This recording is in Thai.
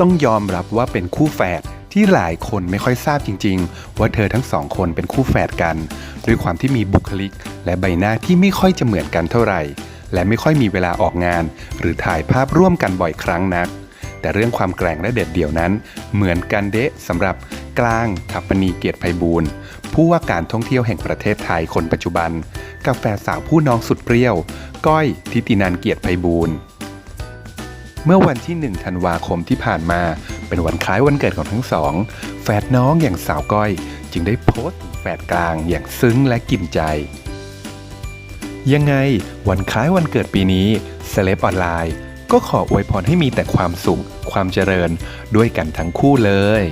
ต้องยอมรับว่าเป็นคู่แฝดที่หลายคนไม่ค่อยทราบจริง ๆ ว่าเธอทั้งสองคนเป็นคู่แฝดกัน ด้วยความที่มีบุคลิก และใบหน้าที่ไม่ค่อยจะเหมือนกันเท่าไหร่ และไม่ค่อยมีเวลาออกงาน หรือถ่ายภาพร่วมกันบ่อยครั้งนัก แต่เรื่องความแกร่งและเด็ดเดี่ยวนั้น เหมือนกันเดะสำหรับกลางทัปนีเกียรติไพบูลย์ผู้ว่าการท่องเที่ยวแห่งประเทศไทยคนปัจจุบัน กับแฟนสาวผู้น้องสุดเปรี้ยว ก้อยทิตินันเกียรติไพบูล์ เมื่อวันที่ 1 ธันวาคมที่ผ่านมา เป็นวันคล้ายวันเกิดของทั้งสอง แฝดน้องอย่างสาวก้อย จึงได้โพสต์แฝดกลางอย่างซึ้งและกินใจ ยังไงวันคล้ายวันเกิดปีนี้เซเลบออนไลน์ ก็ขออวยพรให้มีแต่ความสุข ความเจริญด้วยกันทั้งคู่เลย